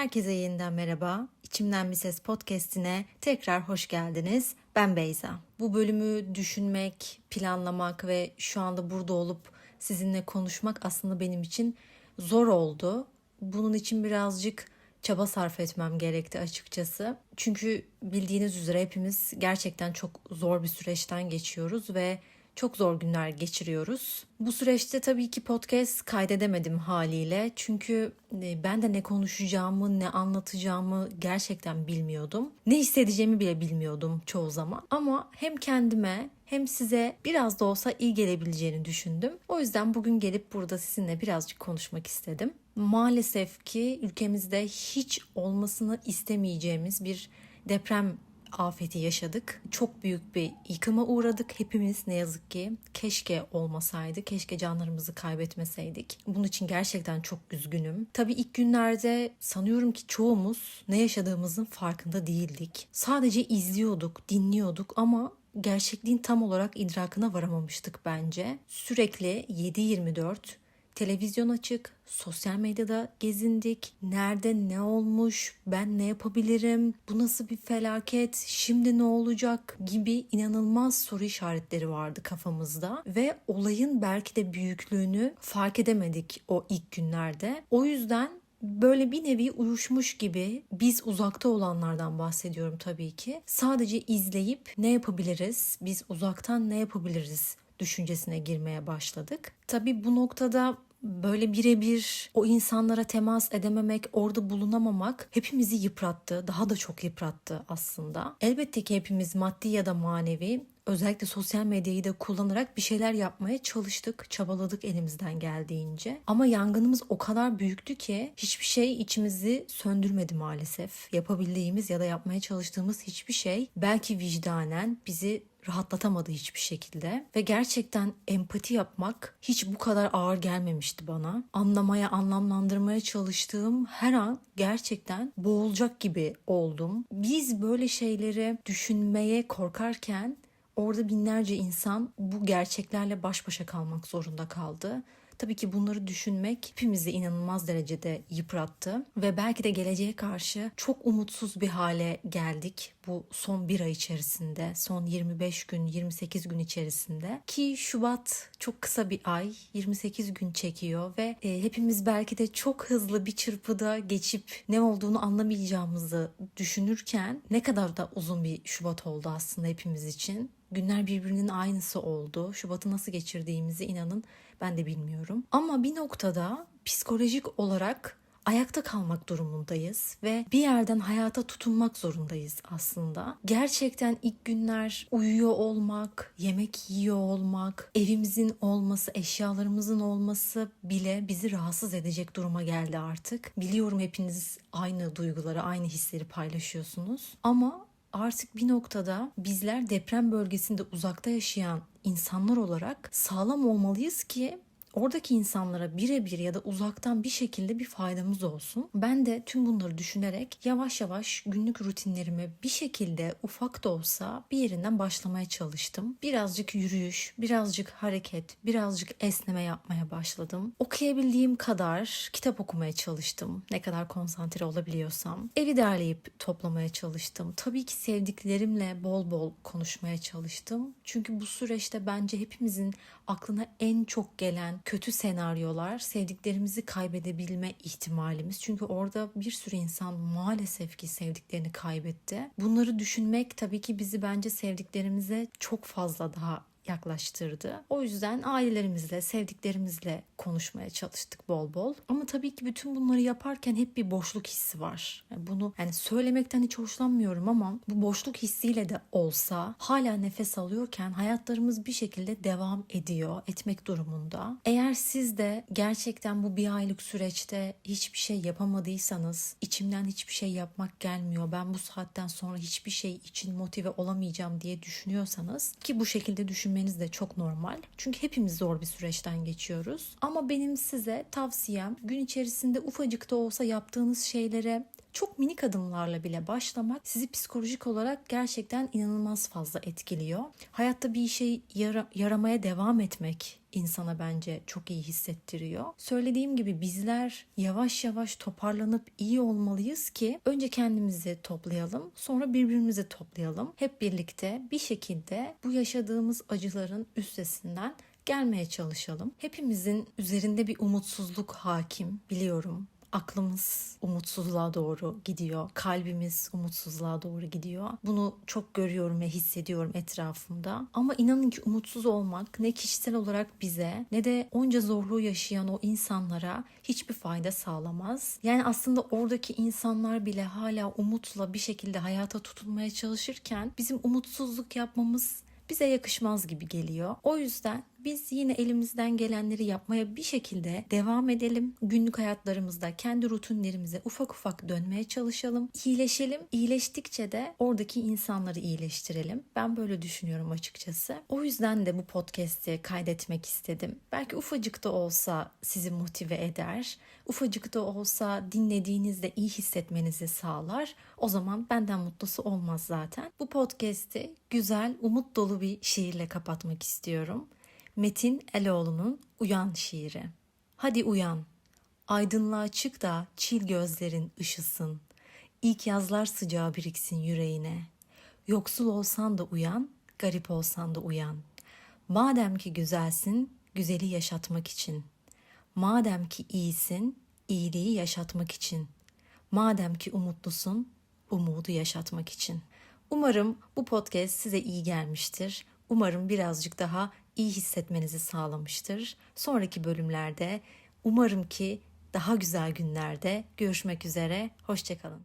Herkese yeniden merhaba. İçimden Bir Ses podcast'ine tekrar hoş geldiniz. Ben Beyza. Bu bölümü düşünmek, planlamak ve şu anda burada olup sizinle konuşmak aslında benim için zor oldu. Bunun için birazcık çaba sarf etmem gerekti açıkçası. Çünkü bildiğiniz üzere hepimiz gerçekten çok zor bir süreçten geçiyoruz ve çok zor günler geçiriyoruz. Bu süreçte tabii ki podcast kaydedemedim haliyle. Çünkü e, ben de ne konuşacağımı, ne anlatacağımı gerçekten bilmiyordum. Ne hissedeceğimi bile bilmiyordum çoğu zaman. Ama hem kendime hem size biraz da olsa iyi gelebileceğini düşündüm. O yüzden bugün gelip burada sizinle birazcık konuşmak istedim. Maalesef ki ülkemizde hiç olmasını istemeyeceğimiz bir deprem afeti yaşadık. Çok büyük bir yıkıma uğradık hepimiz ne yazık ki. Keşke olmasaydı, keşke canlarımızı kaybetmeseydik. Bunun için gerçekten çok üzgünüm. Tabii ilk günlerde sanıyorum ki çoğumuz ne yaşadığımızın farkında değildik. Sadece izliyorduk, dinliyorduk ama gerçekliğin tam olarak idrakına varamamıştık bence. Sürekli 7-24 televizyon açık, sosyal medyada gezindik. Nerede ne olmuş, ben ne yapabilirim, bu nasıl bir felaket, şimdi ne olacak gibi inanılmaz soru işaretleri vardı kafamızda. Ve olayın belki de büyüklüğünü fark edemedik o ilk günlerde. O yüzden böyle bir nevi uyuşmuş gibi biz uzakta olanlardan bahsediyorum tabii ki. Sadece izleyip ne yapabiliriz, biz uzaktan ne yapabiliriz düşüncesine girmeye başladık. Tabii bu noktada böyle birebir o insanlara temas edememek, orada bulunamamak hepimizi yıprattı. Daha da çok yıprattı aslında. Elbette ki hepimiz maddi ya da manevi özellikle sosyal medyayı da kullanarak bir şeyler yapmaya çalıştık, çabaladık elimizden geldiğince. Ama yangınımız o kadar büyüktü ki hiçbir şey içimizi söndürmedi maalesef. Yapabildiğimiz ya da yapmaya çalıştığımız hiçbir şey belki vicdanen bizi rahatlatamadı hiçbir şekilde ve gerçekten empati yapmak hiç bu kadar ağır gelmemişti bana. Anlamaya, anlamlandırmaya çalıştığım her an gerçekten boğulacak gibi oldum. Biz böyle şeyleri düşünmeye korkarken orada binlerce insan bu gerçeklerle baş başa kalmak zorunda kaldı. Tabii ki bunları düşünmek hepimizi inanılmaz derecede yıprattı ve belki de geleceğe karşı çok umutsuz bir hale geldik bu son bir ay içerisinde, son 25 gün, 28 gün içerisinde ki Şubat çok kısa bir ay, 28 gün çekiyor ve e, hepimiz belki de çok hızlı bir çırpıda geçip ne olduğunu anlamayacağımızı düşünürken ne kadar da uzun bir Şubat oldu aslında hepimiz için. Günler birbirinin aynısı oldu. Şubat'ı nasıl geçirdiğimizi inanın ben de bilmiyorum. Ama bir noktada psikolojik olarak ayakta kalmak durumundayız ve bir yerden hayata tutunmak zorundayız aslında. Gerçekten ilk günler uyuyor olmak, yemek yiyor olmak, evimizin olması, eşyalarımızın olması bile bizi rahatsız edecek duruma geldi artık. Biliyorum hepiniz aynı duyguları, aynı hisleri paylaşıyorsunuz ama artık bir noktada bizler deprem bölgesinde uzakta yaşayan insanlar olarak sağlam olmalıyız ki oradaki insanlara birebir ya da uzaktan bir şekilde bir faydamız olsun. Ben de tüm bunları düşünerek yavaş yavaş günlük rutinlerime bir şekilde ufak da olsa bir yerinden başlamaya çalıştım. Birazcık yürüyüş, birazcık hareket, birazcık esneme yapmaya başladım. Okuyabildiğim kadar kitap okumaya çalıştım. Ne kadar konsantre olabiliyorsam. Evi derleyip toplamaya çalıştım. Tabii ki sevdiklerimle bol bol konuşmaya çalıştım. Çünkü bu süreçte bence hepimizin aklına en çok gelen kötü senaryolar sevdiklerimizi kaybedebilme ihtimalimiz. Çünkü orada bir sürü insan maalesef ki sevdiklerini kaybetti. Bunları düşünmek tabii ki bizi bence sevdiklerimize çok fazla daha yaklaştırdı. O yüzden ailelerimizle, sevdiklerimizle konuşmaya çalıştık bol bol. Ama tabii ki bütün bunları yaparken hep bir boşluk hissi var. Yani bunu yani söylemekten hiç hoşlanmıyorum ama bu boşluk hissiyle de olsa hala nefes alıyorken hayatlarımız bir şekilde devam ediyor, etmek durumunda. Eğer siz de gerçekten bu bir aylık süreçte hiçbir şey yapamadıysanız, içimden hiçbir şey yapmak gelmiyor, ben bu saatten sonra hiçbir şey için motive olamayacağım diye düşünüyorsanız ki bu şekilde düşünmeniz de çok normal. Çünkü hepimiz zor bir süreçten geçiyoruz. Ama benim size tavsiyem gün içerisinde ufacık da olsa yaptığınız şeylere çok minik adımlarla bile başlamak sizi psikolojik olarak gerçekten inanılmaz fazla etkiliyor. Hayatta bir işe yara- yaramaya devam etmek insana bence çok iyi hissettiriyor. Söylediğim gibi bizler yavaş yavaş toparlanıp iyi olmalıyız ki önce kendimizi toplayalım, sonra birbirimizi toplayalım. Hep birlikte bir şekilde bu yaşadığımız acıların üstesinden gelmeye çalışalım. Hepimizin üzerinde bir umutsuzluk hakim biliyorum. Aklımız umutsuzluğa doğru gidiyor. Kalbimiz umutsuzluğa doğru gidiyor. Bunu çok görüyorum ve hissediyorum etrafımda. Ama inanın ki umutsuz olmak ne kişisel olarak bize ne de onca zorluğu yaşayan o insanlara hiçbir fayda sağlamaz. Yani aslında oradaki insanlar bile hala umutla bir şekilde hayata tutunmaya çalışırken bizim umutsuzluk yapmamız bize yakışmaz gibi geliyor. O yüzden biz yine elimizden gelenleri yapmaya bir şekilde devam edelim. Günlük hayatlarımızda kendi rutinlerimize ufak ufak dönmeye çalışalım. İyileşelim. İyileştikçe de oradaki insanları iyileştirelim. Ben böyle düşünüyorum açıkçası. O yüzden de bu podcast'i kaydetmek istedim. Belki ufacık da olsa sizi motive eder. Ufacık da olsa dinlediğinizde iyi hissetmenizi sağlar. O zaman benden mutlusu olmaz zaten. Bu podcast'i güzel, umut dolu bir şiirle kapatmak istiyorum. Metin Eloğlu'nun Uyan şiiri. Hadi uyan, aydınlığa çık da çil gözlerin ışısın. İlk yazlar sıcağı biriksin yüreğine. Yoksul olsan da uyan, garip olsan da uyan. Madem ki güzelsin, güzeli yaşatmak için. Madem ki iyisin, iyiliği yaşatmak için. Madem ki umutlusun, umudu yaşatmak için. Umarım bu podcast size iyi gelmiştir. Umarım birazcık daha iyi hissetmenizi sağlamıştır. Sonraki bölümlerde umarım ki daha güzel günlerde görüşmek üzere. Hoşçakalın.